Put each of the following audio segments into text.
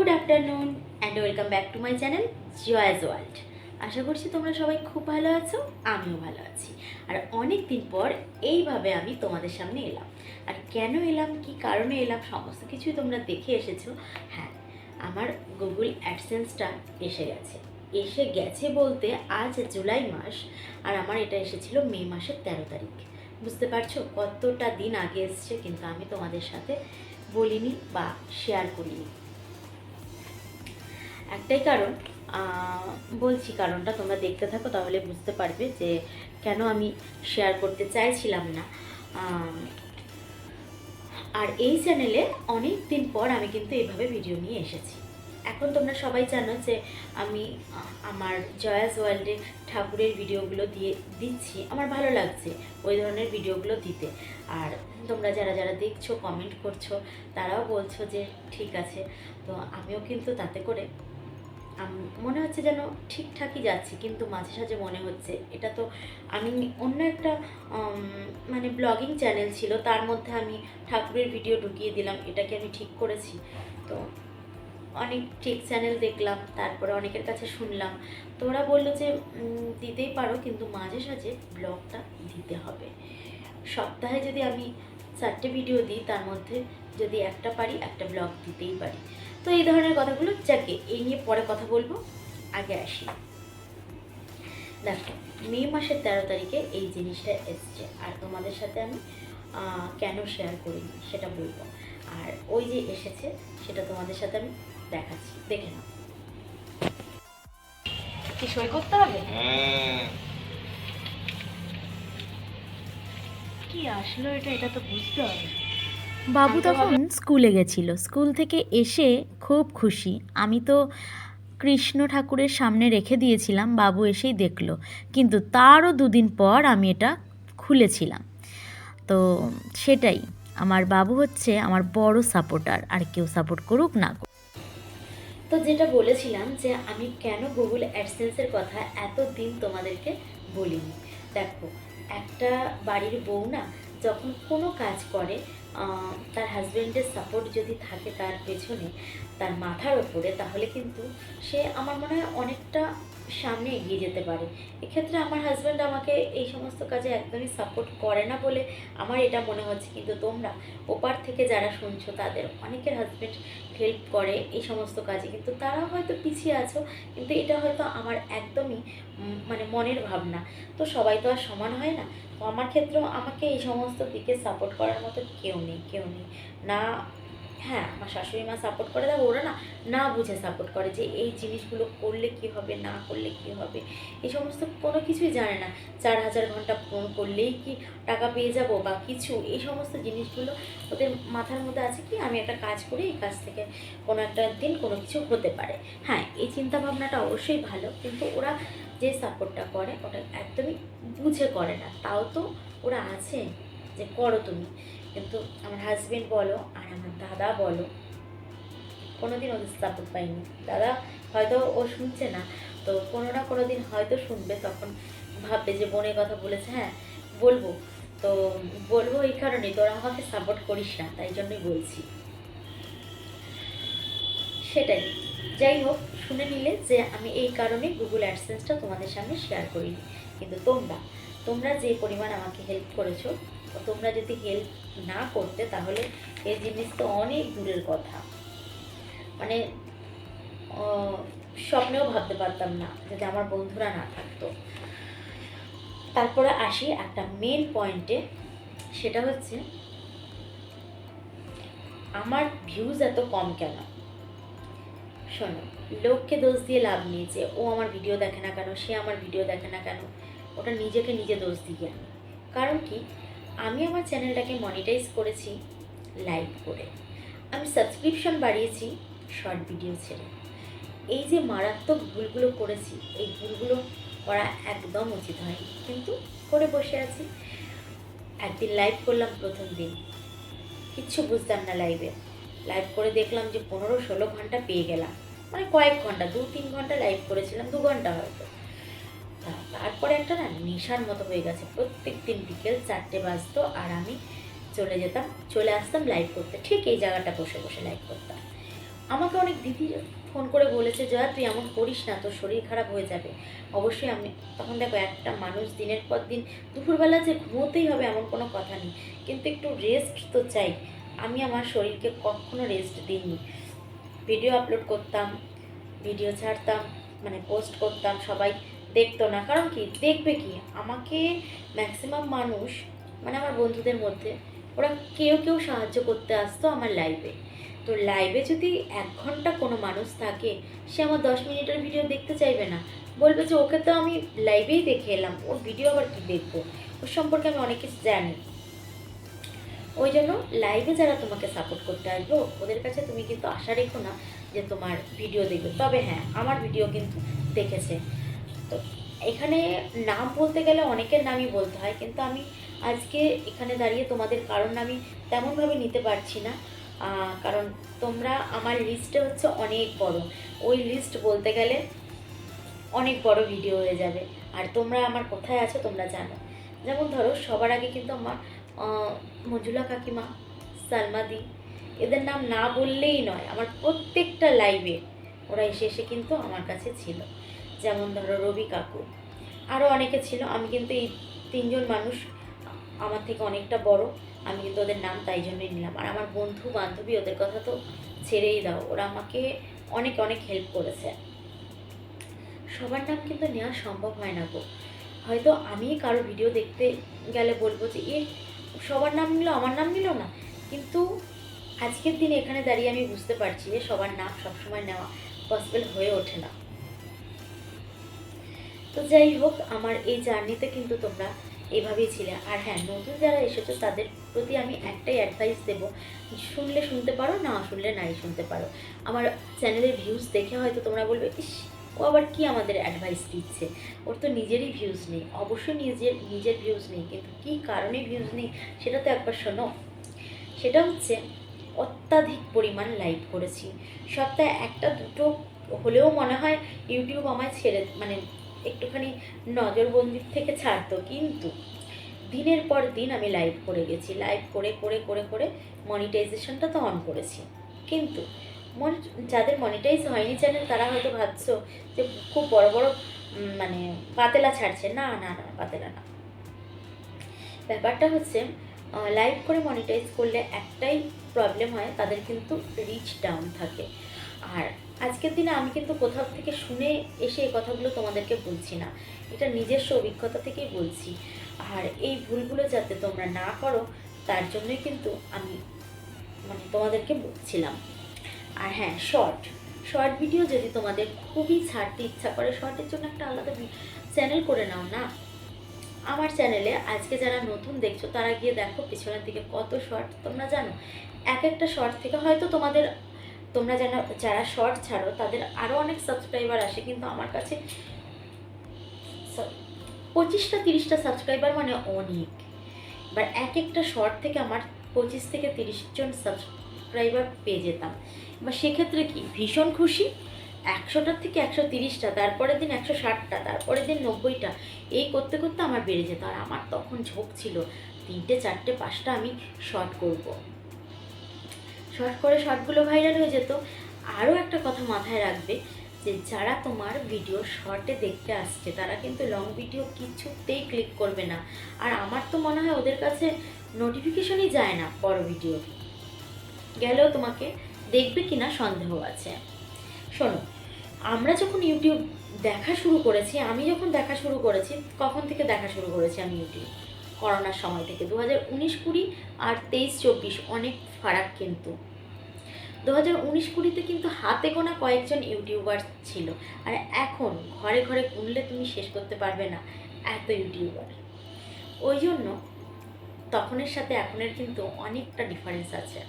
Good afternoon and welcome back to my channel Joya's world আশা করছি তোমরা সবাই খুব ভালো আছো, আমিও ভালো আছি। আর অনেক দিন পর এইভাবে আমি তোমাদের সামনে এলাম। আর কেন এলাম, কি কারণে এলাম, সমস্ত কিছুই তোমরা দেখে এসেছ। হ্যাঁ আমার গুগল অ্যাডসেন্সটা এসে গেছে। এসে গেছে বলতে আজ জুলাই মাস, আর আমার এটা এসেছিল মে মাসের তেরো তারিখ। বুঝতে পারছ? কতটা দিন আগে এসছে কিন্তু আমি তোমাদের সাথে বলিনি বা শেয়ার করিনি। একটাই কারণ বলছি কারণটা, তোমরা দেখতে থাকো, তাহলে বুঝতে পারবে যে কেন আমি শেয়ার করতে চাইছিলাম না। আর এই চ্যানেলে অনেক দিন পর আমি কিন্তু এইভাবে ভিডিও নিয়ে এসেছি। এখন তোমরা সবাই জানো যে আমি আমার জয়াস ওয়ার্ল্ডে ঠাকুরের ভিডিওগুলো দিয়ে দিচ্ছি, আমার ভালো লাগছে ওই ধরনের ভিডিওগুলো দিতে। আর তোমরা যারা যারা দেখছ কমেন্ট করছ, তারাও বলছো যে ঠিক আছে, তো আমিও কিন্তু তাতে করে মনে হচ্ছে যেন ঠিকঠাকই যাচ্ছি, কিন্তু মাঝে সাঝে মনে হচ্ছে। এটা তো আমি অন্য একটা মানে ব্লগিং চ্যানেল ছিল, তার মধ্যে আমি ঠাকুরের ভিডিও ঢুকিয়ে দিলাম, এটাকে আমি ঠিক করেছি। তো অনেক ঠিক চ্যানেল দেখলাম, তারপরে অনেকের কাছে শুনলাম। তো ওরা বলল যে দিতেই পারো, কিন্তু মাঝে সাঝে ব্লগটা দিতে হবে। সপ্তাহে যদি আমি চারটে ভিডিও দিই, তার মধ্যে যদি একটা পারি, একটা ব্লগ দিতেই পারি। তো এই ধরনের কথাগুলো যাকে এই নিয়ে পরে কথা বলব। আগে আসি। দেখো মে মাসের তেরো তারিখে এই জিনিসটা এসছে। আর তোমাদের সাথে আমি কেন শেয়ার করিনি সেটা বলব। আর ওই যে এসেছে সেটা তোমাদের সাথে আমি দেখাচ্ছি। দেখে নাও। কি সই করতে হবে? হ্যাঁ। কি আসলো এটা? এটা তো বুঝতে হবে। বাবু তখন স্কুলে গেছিল। স্কুল থেকে এসে খুব খুশি। আমি তো কৃষ্ণ ঠাকুরের সামনে রেখে দিয়েছিলাম, বাবু এসেই দেখল। কিন্তু তারও দুদিন পর আমি এটা খুলেছিলাম। তো সেটাই, আমার বাবু হচ্ছে আমার বড় সাপোর্টার, আর কেউ সাপোর্ট করুক না করুক। তো যেটা বলেছিলাম যে আমি কেন গুগল অ্যাডসেন্সের কথা এত দিন তোমাদেরকে বলিনি। দেখো, একটা বাড়ির বউ না যখন কোনো কাজ করে তার হাজব্যান্ডের সাপোর্ট যদি থাকে তার পেছনে, তার মাথার ওপরে তাহলে কিন্তু সে আমার মনে হয় অনেকটা সামনে এগিয়ে যেতে পারে। এক্ষেত্রে আমার হাজব্যান্ড আমাকে এই সমস্ত কাজে একদমই সাপোর্ট করে না বলে আমার এটা মনে হচ্ছে। কিন্তু তোমরা ওপার থেকে যারা শুনছো, তাদের অনেকের হাজব্যান্ড হেল্প করে এই সমস্ত কাজে। কিন্তু তারা হয়তো পিছিয়ে আছো, কিন্তু এটা হয়তো আমার একদমই মানে মনের ভাবনা। তো সবাই তো আর সমান হয় না। তো আমার ক্ষেত্রেও আমাকে এই সমস্ত দিকে সাপোর্ট করার মতো কেউ নেই, কেউ নেই। না হ্যাঁ আমার শাশুড়ি মা সাপোর্ট করে দেখো ওরা না না বুঝে সাপোর্ট করে যে এই জিনিসগুলো করলে কি হবে, না করলে কি হবে, এই সমস্ত কোনো কিছুই জানে না। চার হাজার ঘণ্টা ফোন করলেই কি টাকা পেয়ে যাব বা কিছু, এই সমস্ত জিনিসগুলো ওদের মাথার মধ্যে আছে কি, আমি একটা কাজ করি, এই কাজ থেকে কোনো একটা দিন কোনো কিছু হতে পারে। হ্যাঁ এই চিন্তা ভাবনাটা অবশ্যই ভালো, কিন্তু ওরা যে সাপোর্টটা করে, ওটা একদমই বুঝে করে না। তাও তো ওরা আছে যে করো তুমি। কিন্তু আমার হাজবেন্ড বলো আর আমার দাদা বলো, কোনোদিন ওদের সাপোর্ট পাইনি। দাদা হয়তো ও শুনছে না, তো কোনো না কোনো দিন হয়তো শুনবে, তখন ভাববে যে বোনের কথা বলেছে হ্যাঁ বলব। তো বলব এই কারণে তোরা আমাকে সাপোর্ট করিস না, তাই জন্যই বলছি। সেটাই। যাই হোক, শুনে নিলে যে আমি এই কারণে গুগল অ্যাডসেন্সটা তোমাদের সামনে শেয়ার করিনি। কিন্তু তোমরা তোমরা যে পরিমাণ আমাকে হেল্প করেছ তোমরা যদি হেল্প না করতে, তাহলে এই জিনিস তো অনেক দূরের কথা। মানে স্বপ্নেও ভাবতে পারতাম না যদি আমার বন্ধুরা না থাকতো। তারপরে আসি একটা মেন পয়েন্টে সেটা হচ্ছে, আমার ভিউজ এত কম কেন? শোনো, লোককে দোষ দিয়ে লাভ নেই যে, ও আমার ভিডিও দেখে না কেন, সে আমার ভিডিও দেখে না কেন, ওটা নিজেকে নিজে দোষ দিয়ে। কারণ কি? আমি আমার চ্যানেলটাকে মনিটাইজ করেছি লাইভ করে। আমি সাবস্ক্রিপশন বাড়িয়েছি শর্ট ভিডিও ছেড়ে। এই যে মারাত্মক ভুলগুলো করেছি, এই ভুলগুলো করা একদম উচিত হয়নি। কিন্তু করে বসে আছি। একদিন লাইভ করলাম প্রথম দিন। কিচ্ছু বুঝতাম না লাইভে লাইভ করে দেখলাম যে পনেরো ষোলো ঘণ্টা পেয়ে গেলাম। মানে কয়েক ঘণ্টা দু তিন ঘণ্টা লাইভ করেছিলাম, দু ঘণ্টা হয়তো। তারপরে একটা না নেশার মতো হয়ে গেছে। প্রত্যেক দিন বিকেল চারটে বাজতো আর আমি চলে যেতাম, চলে আসতাম লাইভ করতে। ঠিক এই জায়গাটা বসে বসে লাইভ করতাম। আমাকে অনেক দিদি ফোন করে বলেছে, জয়া, তুই এমন করিস না, তোর শরীর খারাপ হয়ে যাবে। অবশ্যই আমি তখন দেখো একটা মানুষ দিনের পর দিন, দুপুরবেলা যে ঘুমোতেই হবে এমন কোনো কথা নেই। কিন্তু একটু রেস্ট তো চাই। আমি আমার শরীরকে কখনো রেস্ট দিইনি। ভিডিও আপলোড করতাম ভিডিও ছাড়তাম মানে পোস্ট করতাম সবাই। দেখতো না। কারণ কি? দেখবে কি? আমাকে ম্যাক্সিমাম মানুষ মানে আমার বন্ধুদের মধ্যে, ওরা কেউ কেউ সাহায্য করতে আসতো আমার লাইভে তো লাইভে যদি এক ঘণ্টা কোনো মানুষ থাকে, সে আমার দশ মিনিটের ভিডিও দেখতে চাইবে না। বলবে যে, ওকে তো আমি লাইভেই দেখে এলাম। ওর ভিডিও আবার কি দেখব? ওর সম্পর্কে আমি অনেক কিছু জানি। ওই জন্য লাইভে যারা তোমাকে সাপোর্ট করতে আসবে, ওদের কাছে তুমি কিন্তু আশা রেখো না যে তোমার ভিডিও দেখবে। তবে হ্যাঁ আমার ভিডিও কিন্তু দেখেছে। তো এখানে নাম বলতে গেলে অনেকের নামই বলতে হয়, কিন্তু আমি আজকে এখানে দাঁড়িয়ে তোমাদের কারণ আমি তেমনভাবে নিতে পারছি না। কারণ তোমরা, আমার লিস্টে হচ্ছে অনেক বড়। ওই লিস্ট বলতে গেলে অনেক বড় ভিডিও হয়ে যাবে। আর তোমরা আমার কোথায় আছো তোমরা জানো। যেমন ধরো, সবার আগে কিন্তু আমার মজুলা কাকিমা সালমাদি এদের নাম না বললেই নয়, আমার প্রত্যেকটা লাইভে ওরা এসে এসে কিন্তু আমার কাছে ছিল। যেমন ধরো রবি কাকু। আরও অনেকে ছিল, আমি কিন্তু এই তিনজন মানুষ আমার থেকে অনেকটা বড়, আমি কিন্তু ওদের নাম তাই জন্যই নিলাম। আর আমার বন্ধু, বান্ধবী, ওদের কথা তো ছেড়েই দাও, ওরা আমাকে অনেক অনেক হেল্প করেছে। সবার নাম কিন্তু নেওয়া সম্ভব হয় না গো। হয়তো আমি কারও ভিডিও দেখতে গেলে বলব যে, এ, সবার নাম নিল, আমার নাম নিল না? কিন্তু আজকের দিনে এখানে দাঁড়িয়ে আমি বুঝতে পারছি যে সবার নাম সবসময় নেওয়া পসিবল হয়ে ওঠে না। তো যাই হোক, আমার এই জার্নিতে কিন্তু তোমরা এভাবেই ছিলে। আর হ্যাঁ নতুন যারা এসেছ, তাদের প্রতি আমি একটাই অ্যাডভাইস দেবো, শুনলে শুনতে পারো, না শুনলে নাই শুনতে পারো। আমার চ্যানেলের ভিউজ দেখে হয়তো তোমরা বলবে, ইস, ও আবার কি আমাদের অ্যাডভাইস দিচ্ছে? ওর তো নিজেরই ভিউজ নেই। অবশ্যই নিজের নিজের ভিউজ নেই, কিন্তু কী কারণে ভিউজ নেই, সেটা তো একবার শোনো। সেটা হচ্ছে, অত্যাধিক পরিমাণ লাইভ করেছি। সপ্তাহে একটা, দুটো হলেও মনে হয় ইউটিউব আমায় ছেড়ে মানে একটুখানি নজরবন্দির থেকে ছাড়তো কিন্তু দিনের পর দিন আমি লাইভ করে গেছি। লাইভ করে করে করে করে মনিটাইজেশনটা তো অন করেছি। কিন্তু মন- যাদের মনিটাইজ হয়নি চ্যানেল তারা হয়তো ভাবছ যে খুব বড় বড় মানে পাতেলা ছাড়ছে। না না না, পাতেলা না। ব্যাপারটা হচ্ছে লাইভ করে মনিটাইজ করলে একটাই প্রবলেম হয়, তাদের কিন্তু রিচ ডাউন থাকে। আর আজকের দিনে আমি কিন্তু কোথাও থেকে শুনে এসে এই কথাগুলো তোমাদেরকে বলছি না। এটা নিজস্ব অভিজ্ঞতা থেকেই বলছি। আর এই ভুলগুলো যাতে তোমরা না করো, তার জন্যই কিন্তু আমি মানে তোমাদেরকে বলছিলাম। আর হ্যাঁ শর্ট শর্ট ভিডিও যদি তোমাদের খুবই ছাড়তে ইচ্ছা করে শর্টের জন্য একটা আলাদা চ্যানেল করে নাও না। আমার চ্যানেলে আজকে যারা নতুন দেখছ, তারা গিয়ে দেখো, পিছনের দিকে কত শর্ট তোমরা জানো। এক একটা শর্ট থেকে হয়তো তোমাদের তোমরা জানো যারা শর্ট ছাড়ো, তাদের আরও অনেক সাবস্ক্রাইবার আসে, কিন্তু আমার কাছে পঁচিশটা, তিরিশটা সাবস্ক্রাইবার মানে অনেক। এবার এক একটা শর্ট থেকে আমার পঁচিশ থেকে তিরিশ জন সাবস্ক্রাইবার পেয়ে যেতাম। এবার সেক্ষেত্রে কি? ভীষণ খুশি। একশোটার থেকে একশো তিরিশটা, তারপরের দিন একশো ষাটটা, তারপরের দিন নব্বইটা, এই করতে করতে আমার বেড়ে যেত। আর আমার তখন ঝোঁক ছিল, তিনটে, চারটে, পাঁচটা আমি শর্ট করব। শর্ট করে শর্টগুলো ভাইরাল হয়ে যেত। আরও একটা কথা মাথায় রাখবে যে, যারা তোমার ভিডিও শর্টে দেখতে আসছে, তারা কিন্তু লং ভিডিও কিছুতেই ক্লিক করবে না। আর আমার তো মনে হয় ওদের কাছে নোটিফিকেশনই যায় না বড় ভিডিও গেলেও তোমাকে দেখবে কি না সন্দেহ আছে। শোনো, আমরা যখন ইউটিউব দেখা শুরু করেছি, আমি যখন দেখা শুরু করেছি, কখন থেকে দেখা শুরু করেছি আমি ইউটিউব করোনার সময় থেকে। দু হাজার উনিশ কুড়ি আর তেইশ চব্বিশ, অনেক ফারাক কিন্তু। দু হাজার উনিশ কুড়িতে কিন্তু হাতে গোনা কয়েকজন ইউটিউবার ছিল। আর এখন ঘরে ঘরে গুনলে তুমি শেষ করতে পারবে না, এত ইউটিউবার। ওই জন্য তখনের সাথে এখনের কিন্তু অনেকটা ডিফারেন্স আছে।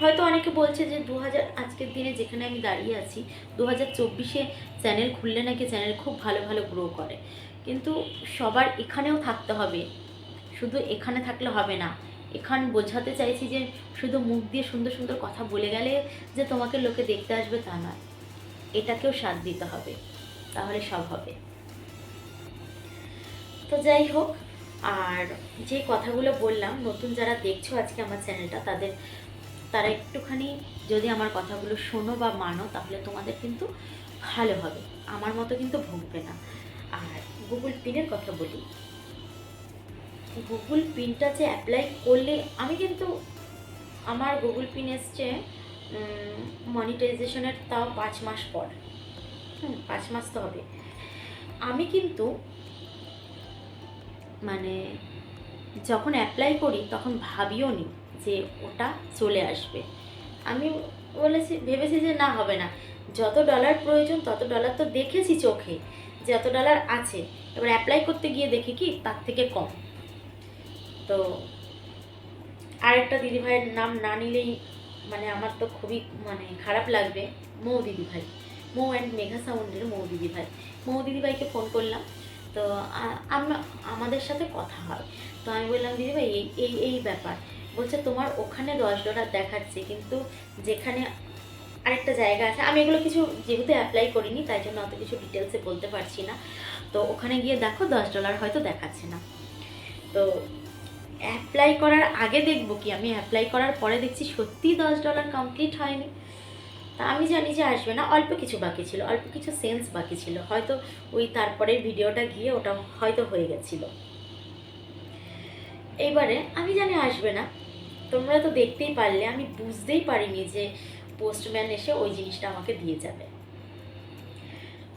হয়তো অনেকে বলছে যে দু হাজার, আজকের দিনে যেখানে আমি দাঁড়িয়ে আছি, দু হাজার চব্বিশে চ্যানেল খুললে নাকি চ্যানেল খুব ভালো ভালো গ্রো করে। কিন্তু সবার এখানেও থাকতে হবে। শুধু এখানে থাকলে হবে না এখান বোঝাতে চাইছি যে শুধু মুখ দিয়ে সুন্দর সুন্দর কথা বলে গেলে যে তোমাকে লোকে দেখতে আসবে তা নয়। এটাকেও সাথ দিতে হবে। তাহলে সব হবে। তো যাই হোক, আর যে কথাগুলো বললাম, নতুন যারা দেখছ আজকে আমার চ্যানেলটা, তাদের, তারা একটুখানি যদি আমার কথাগুলো শোনো বা মানো, তাহলে তোমাদের কিন্তু ভালো হবে। আমার মতো কিন্তু ভুগবে না। আর গুগল পিনের কথা বলি। গুগল পিনটা যে অ্যাপ্লাই করলে, আমি কিন্তু আমার গুগল পিন এসছে মনিটাইজেশনের তাও পাঁচ মাস পর। হুম, পাঁচ মাস তো হবে। আমি কিন্তু মানে যখন অ্যাপ্লাই করি, তখন ভাবিও নি যে ওটা চলে আসবে। আমি বলেছি, ভেবেছি যে না, হবে না। যত ডলার প্রয়োজন, তত ডলার তো দেখেছি চোখে যে যত ডলার আছে। এবার অ্যাপ্লাই করতে গিয়ে দেখি কি, তার থেকে কম। তো আরেকটা দিদিভাইয়ের নাম না নিলেই মানে আমার তো খুবই মানে খারাপ লাগবে, মৌ দিদিভাই। মৌ অ্যান্ড মেঘা সাউন্ডের মৌ দিদিভাই। মৌ দিদিভাইকে ফোন করলাম, তো আমরা, আমাদের সাথে কথা হয়। তো আমি বললাম, দিদিভাই, এই এই এই ব্যাপার। বলছে, তোমার ওখানে দশ ডলার দেখাচ্ছে, কিন্তু যেখানে আরেকটা জায়গা আছে। আমি এগুলো কিছু যেহেতু অ্যাপ্লাই করিনি, তাই জন্য অত কিছু ডিটেলসে বলতে পারছি না। তো ওখানে গিয়ে দেখো, দশ ডলার হয়তো দেখাচ্ছে না। তো অ্যাপ্লাই করার আগে দেখব কি? আমি অ্যাপ্লাই করার পরে দেখছি সত্যিই দশ ডলার কমপ্লিট হয়নি। তা আমি জানি যে আসবে না। অল্প কিছু বাকি ছিল। অল্প কিছু সেন্স বাকি ছিল। হয়তো ওই তারপরের ভিডিওটা গিয়ে ওটা হয়তো হয়ে গেছিল। এইবারে আমি জানি আসবে না। তোমরা তো দেখতেই পারলে। আমি বুঝতেই পারিনি যে পোস্টম্যান এসে ওই জিনিসটা আমাকে দিয়ে যাবে।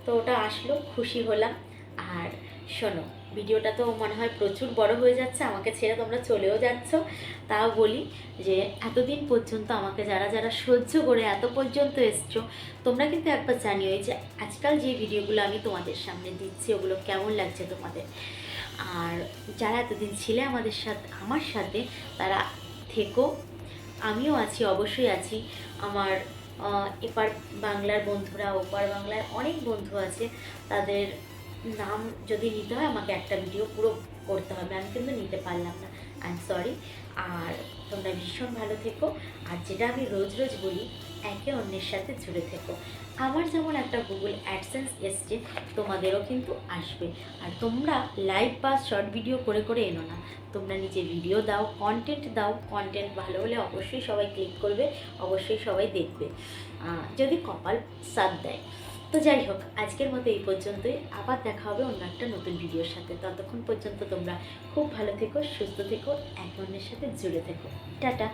তো ওটা আসলো, খুশি হলাম। আর শোনো ভিডিওটা তো মনে হয় প্রচুর বড় হয়ে যাচ্ছে, আমাকে ছেড়ে তোমরা চলেও যাচ্ছ। তাও বলি যে এতদিন পর্যন্ত আমাকে যারা যারা সহ্য করে এত পর্যন্ত এসছো, তোমরা কিন্তু একবার জানিও যে আজকাল যে ভিডিওগুলো আমি তোমাদের সামনে দিচ্ছি, ওগুলো কেমন লাগছে তোমাদের? আর যারা এতদিন ছিলে আমাদের সাথে, আমার সাথে, তারা থেকো। আমিও আছি, অবশ্যই আছি। আমার এপার বাংলার বন্ধুরা, ওপার বাংলার অনেক বন্ধু আছে, তাদের নাম যদি নিতে হয়, আমাকে একটা ভিডিও পুরো করতে হবে। আমি কিন্তু নিতে পারলাম না। আই এম সরি আর তোমরা ভীষণ ভালো থেকো। আর যেটা আমি রোজ রোজ বলি, একে অন্যের সাথে জুড়ে থেকো। আমার যেমন একটা গুগল অ্যাডসেন্স এসছে, তোমাদেরও কিন্তু আসবে। আর তোমরা লাইভ বা শর্ট ভিডিও করে করে এনো না। তোমরা নিজে ভিডিও দাও কন্টেন্ট দাও। কন্টেন্ট ভালো হলে অবশ্যই সবাই ক্লিক করবে, অবশ্যই সবাই দেখবে। যদি কপাল সাথ দেয়। তো যাই হোক, আজকের মতো এই পর্যন্তই। আবার দেখা হবে অন্য একটা নতুন ভিডিওর সাথে। ততক্ষণ পর্যন্ত তোমরা খুব ভালো থেকো, সুস্থ থেকো, এক অন্যের সাথে জুড়ে থেকো। টাটা!